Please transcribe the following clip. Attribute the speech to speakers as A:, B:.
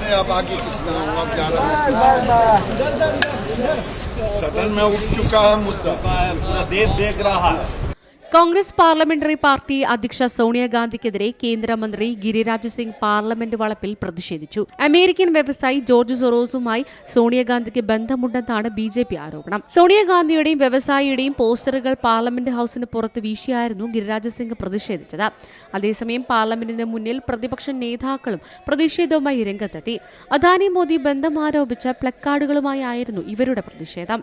A: अरे अब आगे कितना अब जा रहा है सदन में उठ चुका है मुद्दा।
B: पूरा देश देख रहा है।
C: കോൺഗ്രസ് പാർലമെന്ററി പാർട്ടി അധ്യക്ഷ സോണിയാഗാന്ധിക്കെതിരെ കേന്ദ്രമന്ത്രി ഗിരിരാജ് സിംഗ് പാർലമെന്റ് വളപ്പിൽ പ്രതിഷേധിച്ചു. അമേരിക്കൻ വ്യവസായി ജോർജ് സൊറോസുമായി സോണിയാഗാന്ധിക്ക് ബന്ധമുണ്ടെന്നാണ് ബി ജെ പി ആരോപണം. സോണിയാഗാന്ധിയുടെയും വ്യവസായിയുടെയും പോസ്റ്ററുകൾ പാർലമെന്റ് ഹൌസിന് പുറത്ത് വീശിയായിരുന്നു ഗിരിരാജ് സിംഗ് പ്രതിഷേധിച്ചത്. അതേസമയം പാർലമെന്റിന് മുന്നിൽ പ്രതിപക്ഷ നേതാക്കളും പ്രതിഷേധവുമായി രംഗത്തെത്തി. അദാനി മോദി ബന്ധം ആരോപിച്ച പ്ലക്കാർഡുകളുമായി ആയിരുന്നു ഇവരുടെ പ്രതിഷേധം